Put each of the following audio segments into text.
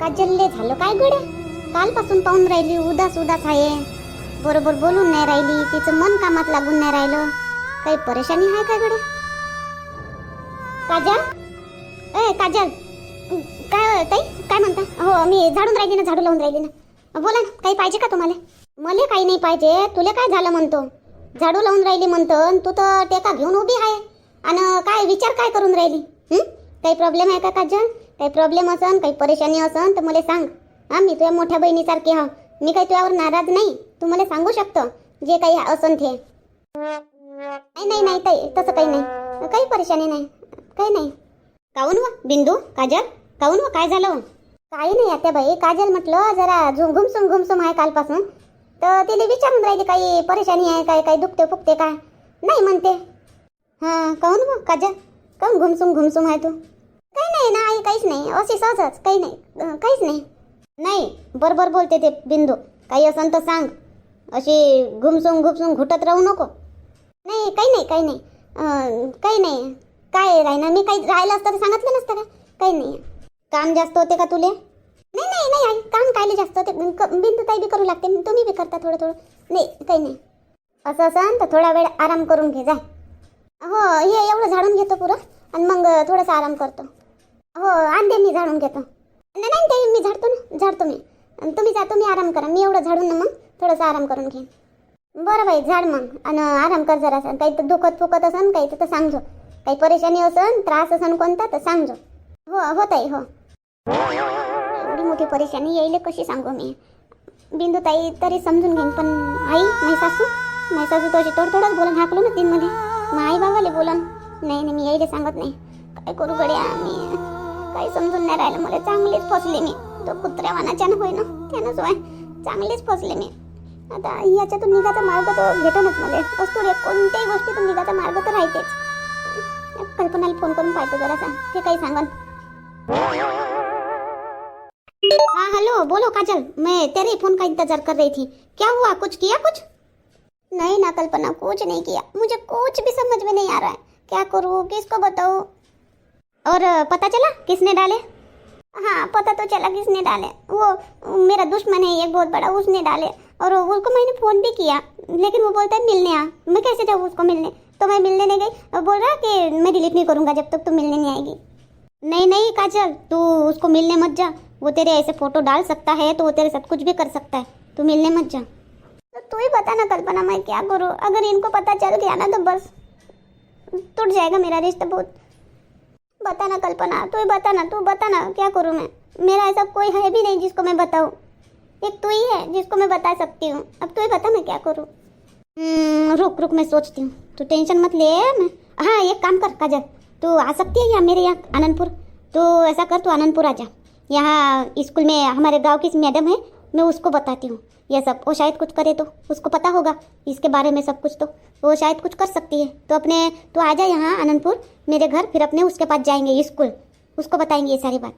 काजलले झालं? काय गड्या कालपासून पाहून राहिली उदास उदास आहे. बरोबर बोलून नाही राहिली तिचं मन कामात लागून नाही राहिलं. काही परेशानी आहे काय गड्या काजल? ए काजल. काय ताई? काय म्हणता? हो मी झाडून राहिली ना झाडू लावून राहिली ना. बोला ना काही पाहिजे का तुम्हाला? मला काही नाही पाहिजे तुला काय झालं म्हणतो? झाडू लावून राहिली म्हणतो तू तर टेका घेऊन उभी आहे. आणि काय विचार काय करून राहिली? काही प्रॉब्लेम आहे का काजल? काही प्रॉब्लेम असन काही परेशानी असन तर मला सांग. हां मी तुझ्या मोठ्या बहिणीसारखी हा. मी काही तुझ्यावर नाराज नाही. तू मला सांगू शकतो? जे काही असन ते. नाही नाही नाही ताई तसं काही नाही. काही परेशानी नाही. काही नाही. काऊन व बिंदू काजल? काऊन व काय झालं काही नाही आता बाई. काजल म्हटलं जरा झुम घुमसुम घुमसुम आहे कालपासून. तर तिला विचारून राहिली काही परेशानी आहे काय काही दुखते फुकते काय नाही म्हणते. हां काऊन व काजल? काऊन घुमसुम घुमसुम आहे तू? नाही ना आई काहीच नाही. अशी सहजच काही नाही. काहीच नाही. नाही बरोबर बोलते ते बिंदू. काही असन तर सांग. अशी घुमसून घुमसून घुटत राहू नको. नाही काही नाही काही नाही. काही नाही. काय राही ना मी काही राहिलं असतं तर सांगितलं नसतं का? काही नाही. काम जास्त होते का तुले? नाही नाही नाही आई. काम कायले जास्त होते? बिंदू ताई बी करू लागते. तुम्ही बी करता थोडं थोडं. नाही काही नाही. असं असं तर थोडा वेळ आराम करून घे जाय हो हे एवढं झाडून घेतो पुरं. आणि मग थोडासा आराम करतो. हो आणते मी झाडून घेतो. नाही नाही ते मी झाडतो ना झाडतो मी. आणि तुम्ही जा तुम्ही आराम करा. मी एवढं झाडून ना मग थोडंसं आराम करून घेईन. बरं बाई झाड मग. आणि आराम कर जरा काही तर दुखत फुकत असन काही तर सांगजो. काही परेशानी असन त्रास असन कोणता तर सांगजो. हो हो ताई हो. एवढी मोठी परेशानी येईल कशी सांगू मी? बिंदू ताई तरी समजून घेईन पण आई नाही सासू? नाही सासू तशी थोडं थोडंच बोलन हाकलो ना तीनमध्ये मग आई बाबाले बोलन. नाही नाही मी यायला सांगत नाही. काय करू गड्या मी? काही समजून नाही राहिलं. मला चांगलीच फसले मी. तो कुत्र्या वानाच्यानं होय ना त्यानंच होय चांगलीच फसले मी. आता याच्यातून निघाचा मार्ग तर भेटणच मला. वस्तू रे कोणत्याही गोष्टीतून निघाचा मार्ग तर राहतेच. कल्पनाला फोन करून पाहतो जरासा. ते काही सांगन. हाँ हेलो बोलो काजल. मैं तेरे फोन का इंतजार कर रही थी. क्या हुआ? कुछ किया कुछ? नहीं ना कल्पना कुछ नहीं किया. मुझे कुछ भी समझ में नहीं आ रहा है. क्या करूँ? किसको बताऊँ? और पता चला किसने डाले? हाँ पता तो चला किसने डाले। वो मेरा दुश्मन है, एक बहुत बड़ा, उसने डाले। और उसको मैंने फ़ोन भी किया, लेकिन वो बोलता है, मिलने आ। मैं कैसे जाऊँ उसको मिलने? तो मैं मिलने नहीं गई। और बोल रहा कि मैं डिलीट नहीं करूँगा जब तक तू मिलने नहीं आएगी। नहीं नहीं काजल, तू उसको मिलने मत जा। वो तेरे ऐसे फ़ोटो डाल सकता है तो वो तेरे साथ कुछ भी कर सकता है। तू मिलने मत जा। तो तू ही बता ना कल्पना, मैं क्या करूँ? अगर इनको पता चल गया ना तो बस टूट जाएगा मेरा रिश्ता बहुत। बता ना कल्पना तू ही बता ना तू बताना क्या करूँ मैं? मेरा ऐसा कोई है भी नहीं जिसको मैं बताऊँ। एक तू ही है जिसको मैं बता सकती हूँ। अब तू ही बता मैं क्या करूँ? हम्म, रुक रुक मैं सोचती हूँ। तू टेंशन मत ले मैं हाँ एक काम कर काजल तू आ सकती है यहाँ मेरे यहाँ आनंदपुर? तो ऐसा कर तू आनंदपुर आ जा। यहाँ स्कूल में हमारे गाँव की मैडम है मैं उसको बताती हूँ। ये सब। वो शायद कुछ करे तो। उसको पता होगा। इसके बारे में सब कुछ तो। वो शायद कुछ कर सकती है। तो अपने तो आ जा यहाँ आनंदपुर। मेरे घर फिर अपने उसके पास जाएँगे स्कूल। उसको बताएँगे ये सारी बात।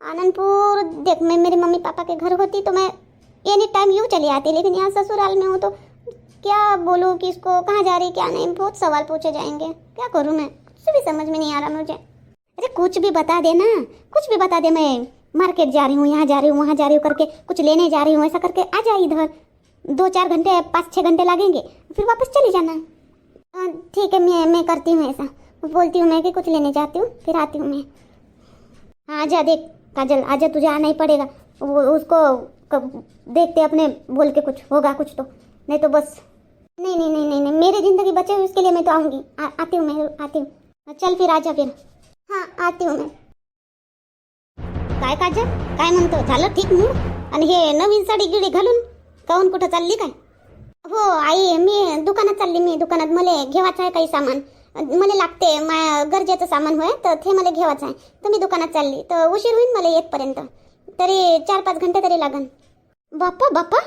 आनंदपुर, देख, मैं मेरे मम्मी पापा के घर होती तो मैं एनी टाइम यूँ चली आती, लेकिन यहाँ ससुराल में हूँ तो क्या बोलूँ कि इसको कहाँ जा रही, क्या नहीं? बहुत सवाल पूछे जाएँगे। क्या करूँ मैं? कुछ भी समझ में नहीं आ रहा मुझे। अरे कुछ भी बता देना। कुछ भी बता दे मैं। मार्केट जा रही हूँ, यहाँ जा रही हूँ, वहाँ जा रही हूँ करके, कुछ लेने जा रही हूँ, ऐसा करके आ जाए इधर। दो चार घंटे, पाँच छः घंटे लगेंगे, फिर वापस चली जाना। ठीक है, मैं मैं करती हूँ ऐसा। बोलती हूँ मैं कि कुछ लेने जाती हूँ, फिर आती हूँ मैं। हाँ आजा देख, काजल आजा तुझे आना ही पड़ेगा। वो, उसको देखते अपने, बोल के कुछ होगा कुछ तो। नहीं तो बस। नहीं नहीं नहीं नहीं नहीं, मेरी ज़िंदगी बचे हुई, उसके लिए मैं तो आऊँगी। आती हूँ मैं, आती हूँ। चल फिर आजा फिर। हाँ आती हूँ मैं। काय काजल? काय म्हणतो? झालं ठीक मूड आणि हे नवीन साडी गिडी घालून काऊन कुठं चालली काय? हो आई मी दुकानात चालली मी. दुकानात मला घेवायचं आहे काही सामान. मला लागते मा गरजेचं सामान होय तर ते मला घेवायचं आहे. तर मी दुकानात चालली. तर उशीर होईल मला येतपर्यंत. तरी चार पाच घंटे तरी लागन. बाप्पा बाप्पा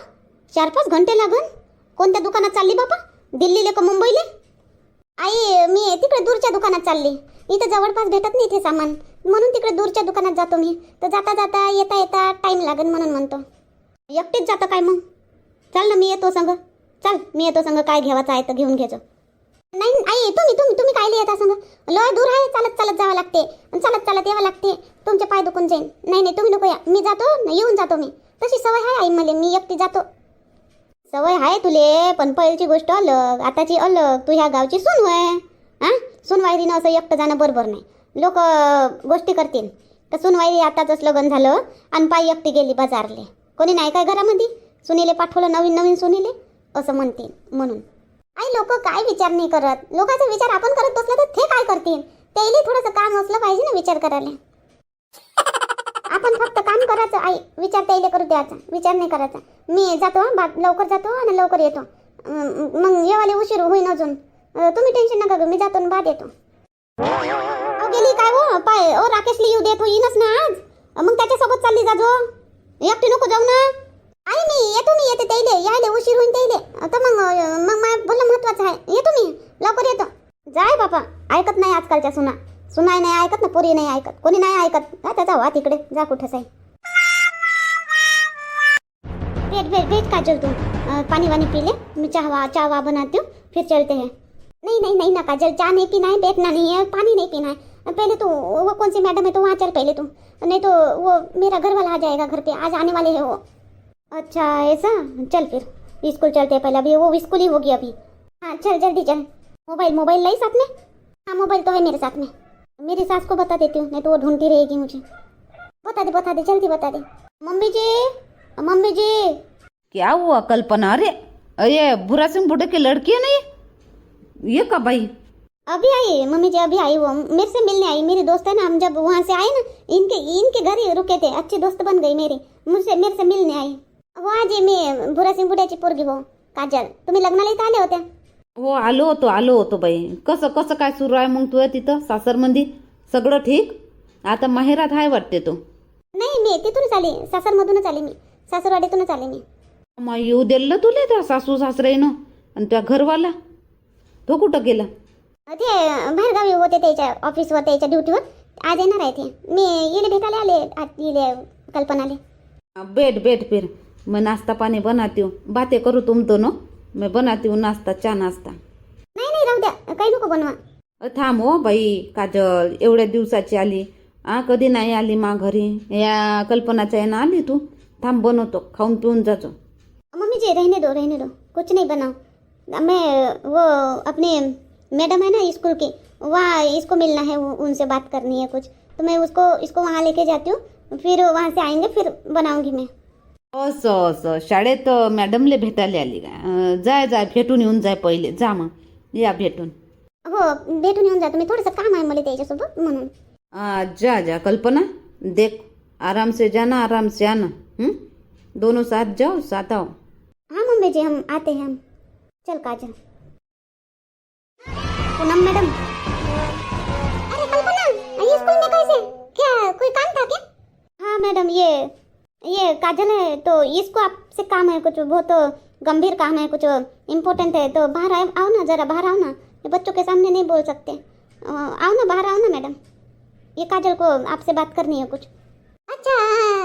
चार पाच घंटे लागन? कोणत्या दुकानात चालली बाप्पा? दिल्लीले का मुंबईले? आई मी तिकडे दूरच्या दुकानात चालली. इथं जवळपास भेटत नाही ते सामान. म्हणून तिकडे दूरच्या दुकानात जातो मी. तर जाता जाता येता येता टाईम लागेल म्हणून म्हणतो. एकटीच जातं काय मग? चल ना मी येतो संग. चल मी येतो संग. काय घ्यावाचं आहे तर घेऊन घ्यायचं नाही आई तुम्ही तुम्ही तुम्ही काय येता सांगा? लय दूर आहे चालत चालत जावं लागते. आणि चालत चालत यावं लागते. तुमचे पाय दुखून जाईन. नाही नाही तुम्ही नको या. मी जातो येऊन जातो मी. तशी सवय आहे आई मला. मी एकटी जातो. सवय आहे तुले पण पहिलीची गोष्ट अलग. आताची अलग. तू ह्या गावची सून होय हा सुनवायरीनं असं एकटं जाणं बरोबर नाही. लोक गोष्टी करतील. तर सुनवाई आताच लग्न झालं आणि पायी एकटी गेली बाजारले. कोणी नाही काय घरामध्ये? सुनीले पाठवलं नवीन नवीन सुनीले? असं म्हणतील म्हणून. आई लोक काय विचार नाही करत. लोकांचा विचार आपण करत बसलं तर ते काय करतील? त्याला थोडंसं काम असलं पाहिजे ना विचार करायला. आपण फक्त काम करायचं आई. विचार त्याला करू द्यायचा. विचार नाही करायचा. मी जातो लवकर जातो आणि लवकर येतो. मग येवाले उशीर होईन अजून. तुम्ही टेन्शन नका घेऊ मी जातो आणि बाद येतो. गेली काय हो? पाय ओ राकेशली येऊ देत होईनच ना आज. मग त्याच्यासोबत चालली जा जो. एकटी नको जाऊ ना. आई मी येतो मी येते त्याइले. यायले उशीर होईन त्याइले. तर मग मग माय बोलणं महत्वाचं आहे. येतो मी लवकर येतो. जाय बापा ऐकत नाही आजकालच्या सुना. सुनाय नाही ऐकत ना पोरी नाही ऐकत. कोणी नाही ऐकत. काय त्याचा वा तिकडे जा कुठं साई. भेट भेट भेट काजल तू पाणी वाणी वानी पी ले मैं चाहवा चाहवा बनाती हूँ फिर चलते हैं. नहीं नहीं नहीं ना काजल चहा नहीं पीना है बैठना नहीं है पानी नहीं पीना है पहले तो वो कौन सी मैडम है तो वहाँ चल पहले तुम। नहीं तो वो मेरा घर वाला आ जाएगा घर पे, आज आने वाले हैं वो। अच्छा ऐसा? चल फिर, स्कूल चलते हैं पहले। अभी वो स्कूल ही होगी अभी। हाँ चल, जल्दी चल। मोबाइल मोबाइल लाई साथ में? हाँ मोबाइल तो है मेरे साथ में। मेरी सास को बता देती हूँ, नहीं तो वो ढूंढती रहेगी मुझे। बता दे बता दे, जल्दी बता दे। मम्मी जी मम्मी जी। क्या हुआ, कल्पना? अरे अरे बुरा सिंह बुढ़े की लड़की है नहीं ये कब आई? अभी आई मम्मी जी अभी आई वो मेरे से मिलने आई मेरी दोस्त है ना हम जब वहाँ से आए ना इनके इनके घर ही रुके थे अच्छी दोस्त बन गई मेरी मुझसे मेरे से मिलने आई। वो आज ही मी भुरासिंग बुड्याची पोरगी वो काजल तुम्ही लग्नाला इथं आले होत्या हो आलो होतो आलो होतो बाई कसं कसं काय सुरू आहे मग तुझ्या तिथं सासरमंदी? सगळं ठीक? आता माहेरात आहे वाटते तो? नाही मी तिथूनच आली सासरमधूनच आली मी सासरवाडीतूनच आली मी. मग येऊ दिलं तुले त्या सासू सासरेनं आणि त्या घरवाला? तो कुठं गेला? ते बाहेरगावी होते त्याच्या ऑफिसवर त्याच्या ड्युटीवर आज येणार आहे ते. मी येले भेटायला आले आज येले कल्पनाले. बैठ बैठ फिर मैं नाश्ता पानी बनाती हूँ. बातें करूँ तुम दोनों मैं बनाती हूँ नाश्ता चहा नाश्ता. नाही नाही राहू द्या. काही नको बनवा. अ, थांब हो बाई. काजल एवढ्या दिवसाची आली. आ कधी नाही आली मा घरी? या कल्पनाच्या यानं आली तू? थांब बनवतो. खाऊन पिऊन जातो. मम्मी जी रहने दो रहने दो. कुछ नहीं बनाओ मैं वो अपने मैडम है ना स्कूल की वहाँ इसको मिलना है उनसे बात करनी है कुछ। तो मैं उसको इसको वहाँ लेके जाती हूँ फिर वहाँ से आएँगे फिर बनाऊँगी मैं। असं असं शाळेत मॅडमले भेटायला आली का? अं, जाय जाय भेटून येऊन जाय पहिले जा मग. या भेटून. हो भेटून येऊन जातो. मी थोडंसं काम आहे मला त्याच्यासोबत म्हणून. आ, जा जा कल्पना. देख आराम से जाना आराम से आना हम्म? दोनों साथ जाओ साथ आओ. हाँ मम्मी जी हम आते हैं हम. चल काजल. पूनम मैडम। अरे कल्पना ये स्कूल में कैसे? क्या कोई काम था क्या? हाँ मैडम ये ये काजल है तो इसको आपसे काम है कुछ बहुत गंभीर काम है कुछ इम्पोर्टेंट है तो बाहर आओ आओ ना जरा बाहर आओ ना ये बच्चों के सामने नहीं बोल सकते। आओ ना बाहर आओ ना मैडम। ये काजल को आपसे बात करनी है कुछ। अच्छा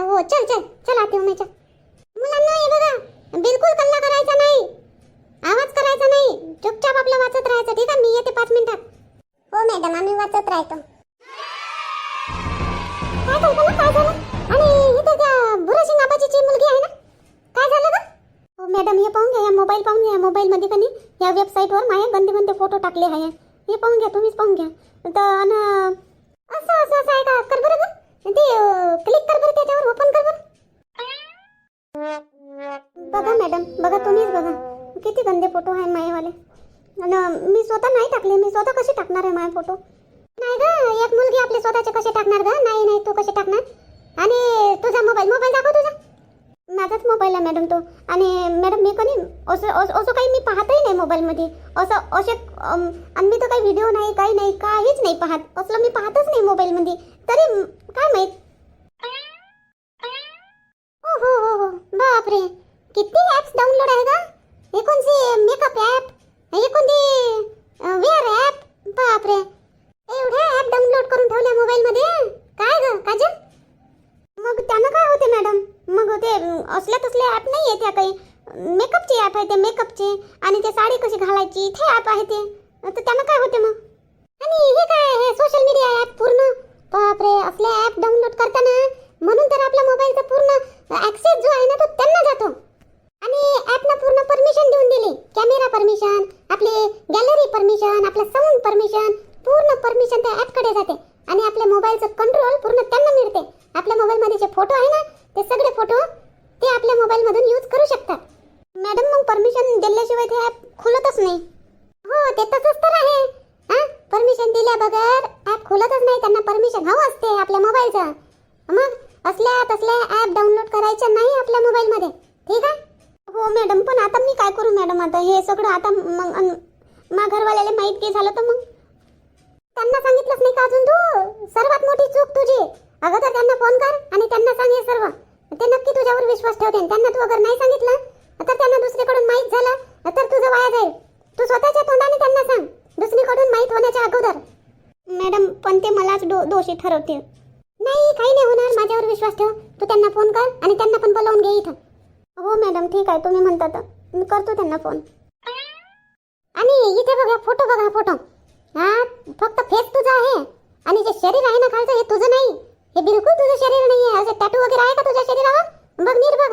वो चल चल चल आती हूँ मैं चल। मुलांना हे बघा बिलकुल कल्ला करायचा नाही। आवाज करायचा नाही. चुपचाप आपलं वाचत राहायचं ठीक आहे? मी येते पाच मिनिटात. हो मॅडम आम्ही वाचत राहतो. काय कल्पना काय झालं? आणि इथे त्या भुरासिंग आबाजीची मुलगी आहे ना? काय झालं ग? हो मॅडम हे पाहून घ्या या मोबाईल पाहून घ्या मोबाईल मध्ये कनी या वेबसाईटवर माझे गंदे गंदे फोटो टाकले आहे. हे पाहून घ्या तुम्हीच पाहून घ्या. तर अन असं असं असं आहे का? कर बरं ग. ते क्लिक कर बरं त्याच्यावर ओपन कर बरं. बघा मॅडम बघा तुम्हीच बघा. किती गंदे फोटो आहे मायेवाले? आणि मी स्वतः नाही टाकले मी स्वतः कसे टाकणार आहे माय फोटो? नाही ग एक मुलगी आपले स्वतःचे कसे टाकणार ग? नाही नाही तू कसे टाकणार? आणि तुझा मोबाईल मोबाईल दाखव तुझा. माझाच मोबाईल आहे मॅडम तो. आणि मॅडम मी कोणी असं असं असं काही मी पाहतही नाही मोबाईलमध्ये. असं असे आणि मी तर काही व्हिडिओ नाही काही नाही काहीच नाही पाहत. असलं मी पाहतच नाही मोबाईलमध्ये. तरी काय माहीत? हो हो हो. हो बापरे. किती ॲप्स डाउनलोड आहे का हे कोणते मेकअप ॲप हे कोणते वेअर ॲप बापरे एवढ्या ॲप डाउनलोड करून ठेवल्या मोबाईलमध्ये काय ग काजल मग त्यानं काय होते मॅडम मग ते असल्या तसले ॲप नाही आहे त्या काही मेकअपचे ॲप आहे ते मेकअपचे आणि ते साडी कशी घालायची ते ॲप आहे ते तर त्यानं काय होते मग आणि हे काय हे सोशल मीडिया ॲप पूर्ण बापरे असले ॲप डाउनलोड करताना म्हणून तर आपल्या मोबाईलचा पूर्ण ॲक्सेस जो आहे ना तो त्यांना जातो आणि ॲपनं पूर्ण परमिशन देऊन दिली कॅमेरा परमिशन आपली गॅलरी परमिशन आपलं साऊंड परमिशन पूर्ण परमिशन त्या ॲपकडे जाते. आणि आपल्या मोबाईलचं कंट्रोल पूर्ण त्यांना मिळते. आपल्या मोबाईलमध्ये जे फोटो आहे ना ते सगळे फोटो ते आपल्या मोबाईलमधून यूज करू शकतात. मॅडम मग परमिशन दिल्याशिवाय ते ॲप खुलतच नाही. हो ते तसंच तर आहे. हा? परमिशन दिल्या बगर ॲप खुलतच नाही त्यांना परमिशन हवं असते आपल्या मोबाईलचं मग असल्या तसल्या ॲप डाउनलोड करायच्या नाही आपल्या मोबाईलमध्ये ठीक आहे? हो मॅडम पण आता मी काय करू मॅडम आता हे सगळं आता मग मा घरवाल्याला माहीत की झालं तर मग? त्यांना सांगितलंच नाही का अजून तू? सर्वात मोठी चूक तुझी. अगोदर त्यांना फोन कर आणि त्यांना सांग हे सर्व. ते नक्की तुझ्यावर विश्वास ठेवते. त्यांना तू अगर नाही सांगितलं तर त्यांना दुसरीकडून माहीत झालं तर तुझं वाया जाईल. तू स्वतःच्या तोंडाने त्यांना सांग. दुसरीकडून माहीत होण्याच्या अगोदर. मॅडम पण ते मलाच दो दोषी ठरवते नाही काही नाही होणार. माझ्यावर विश्वास ठेव. तू त्यांना फोन कर आणि त्यांना पण बोलावून घे इथं. मॅडम ठीक आहे तुम्ही म्हणता तर मी करतो त्यांना फोन. आणि इथे बघा फोटो बघा फोटो. हा फक्त फेस तुझा आहे. आणि जे शरीर आहे ना खालचं हे तुझं नाही. हे बिलकुल तुझं शरीर नाही आहे असे टॅटू वगैरे आहे का तुझ्या शरीरावर? बघ नीट बघ.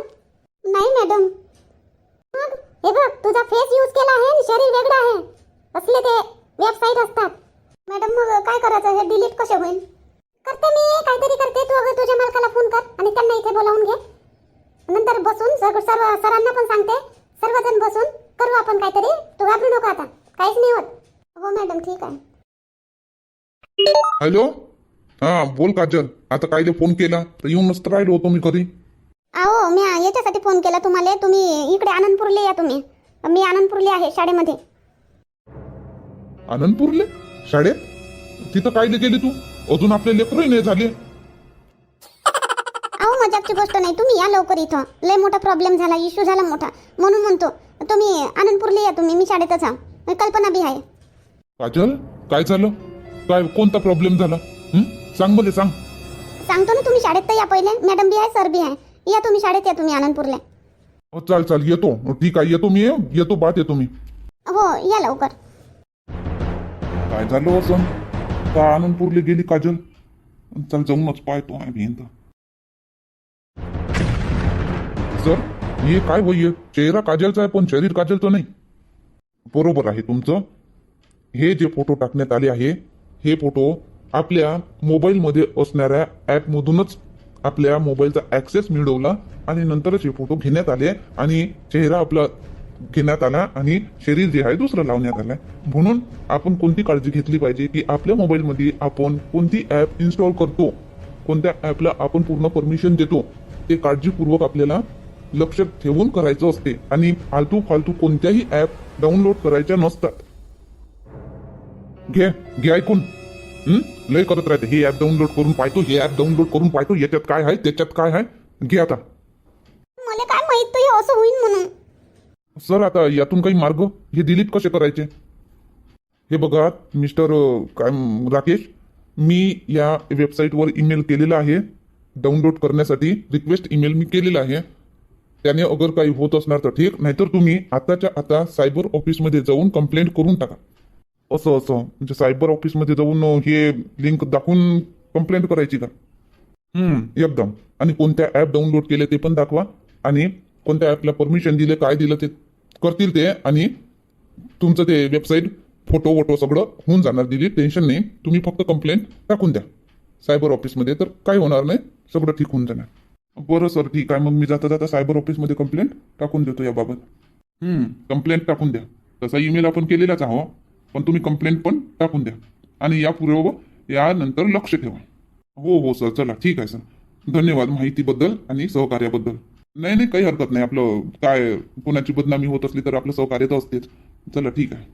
नाही मॅडम मग हे बघ तुझा फेस यूज केला आहे आणि शरीर वेगळं आहे. असले ते वेबसाईट असतात. मॅडम मग काय करायचं? हे डिलीट कसे होईल? करते मी काहीतरी करते. तू अगं तुझ्या मालकाला फोन कर आणि त्यांना इथे बोलावून घे. नंतर बसून सर्व सर्व सरांना पण सांगते. सर्वजण बसून करू आपण काहीतरी. तू घाबरू नको आता. काहीच नाही होत. हो मॅडम ठीक आहे. हॅलो? हा बोल काजल. आता कायले फोन केला? तर येऊनच तर राहिलो होतो मी कधी अहो मी याच्यासाठी फोन केला तुम्हाला. तुम्ही इकडे आनंदपूरला या तुम्ही. मी आनंदपूरला आहे शाळेमध्ये. आनंदपूरले? शाळेत? तिथं कायले गेली तू? अजून आपले लेकरही नाही झाले. मजाकची गोष्ट नाही. तुम्ही या लवकर इथं. लय मोठा प्रॉब्लेम झाला इश्यू झाला मोठा. म्हणून म्हणतो तुम्ही आनंदपूरला या तुम्ही मी शाळेतच आहो. कल्पना बी आहे. काजल काय झालं? काय कोणता प्रॉब्लेम झाला? हं? सांग मला सांग. सांगतो ना तुम्ही शाळेत तर या पहिले. मॅडम बी आहे सर बी आहे. या तुम्ही शाळेत या तुम्ही आनंदपूरला. हो चाल चाल येतो. ठीक आहे येतो मी येतो बात येतो मी. हो या लवकर. काय झालं असं? का आनंदपूरले गेली काजल? चल जाऊनच पाहतो आहे भिंत हे काय वय चेहरा काजलचा आहे पण शरीर काजलचं नाही. बरोबर आहे तुमचं. हे जे फोटो टाकण्यात आले आहे हे फोटो आपल्या मोबाईलमध्ये असणाऱ्या ॲपमधूनच आपल्या मोबाईलचा ॲक्सेस मिळवला आणि नंतरच हे फोटो घेण्यात आले आणि चेहरा आपला घेण्यात आला आणि शरीर जे आहे दुसरं लावण्यात आलं म्हणून आपण कोणती काळजी घेतली पाहिजे की आपल्या मोबाईलमध्ये आपण कोणती ॲप इन्स्टॉल करतो कोणत्या ॲपला आपण पूर्ण परमिशन देतो ते काळजीपूर्वक आपल्याला लक्ष ठेवून करायचं असते. आणि फालतू फालतू कोणत्याही ॲप डाउनलोड करायच्या नसतात. घे घे ऐकून? लय करत राहते. हे ॲप डाउनलोड करून पाहतो हे ॲप डाउनलोड करून पाहतो. याच्यात काय आहे त्याच्यात काय आहे? घे आता. मला काय माहीत तो हे असं होईल म्हणून. सर आता यातून काही मार्ग? हे डिलीट कसे करायचे? हे बघा मिस्टर काय राकेश मी या वेबसाईटवर ईमेल केलेला आहे. डाउनलोड करण्यासाठी रिक्वेस्ट ईमेल मी केलेला आहे. त्याने अगर काही होत असणार तर ठीक नाहीतर तुम्ही आताच्या आता सायबर ऑफिसमध्ये जाऊन कंप्लेंट करून टाका. असं असं. म्हणजे सायबर ऑफिसमध्ये जाऊन हे लिंक दाखवून कंप्लेंट करायची का? हम्म. एकदम. आणि कोणत्या ॲप डाउनलोड केले ते पण दाखवा. आणि कोणत्या ॲपला परमिशन दिले काय दिलं ते करतील ते. आणि तुमचं ते वेबसाईट फोटो वोटो सगळं होऊन जाणार. दिली टेन्शन नाही. तुम्ही फक्त कंप्लेंट टाकून द्या. सायबर ऑफिसमध्ये तर काय होणार नाही. सगळं ठीक होऊन जाणार. बरं सर. ठीक आहे. मग मी जाता जाता सायबर ऑफिसमध्ये कंप्लेंट टाकून देतो याबाबत. हम्म. कंप्लेंट टाकून द्या. तसा ईमेल आपण केलेलाच आहो पण तुम्ही कंप्लेंट पण टाकून द्या. आणि यापूर्वी यानंतर लक्ष ठेवा. हो हो सर. चला. ठीक आहे सर. धन्यवाद माहितीबद्दल आणि सहकार्याबद्दल. नाही नाही काही हरकत नाही. आपलं काय कोणाची बदनामी होत असली तर आपलं सहकार्य तर असतेच. चला ठीक आहे.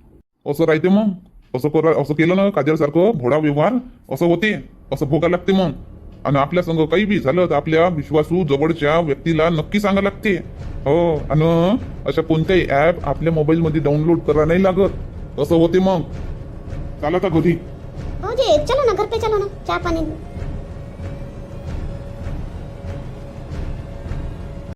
असं राहते मग. असं करा असं केलं ना काजलसारखं भोळा व्यवहार. असं होते. असं भोगा लागते मग. आणि आपल्या संग काही बी झालं तर आपल्या विश्वासू जवळच्या व्यक्तीला नक्की सांगा लागते. हो आणि अशा कोणत्याही ॲप आपल्या मोबाईलमध्ये डाउनलोड करा नाही लागत. असं होते मग. चला का घरी. हो जी चलो ना घर पे चलो ना. चहा पाणी.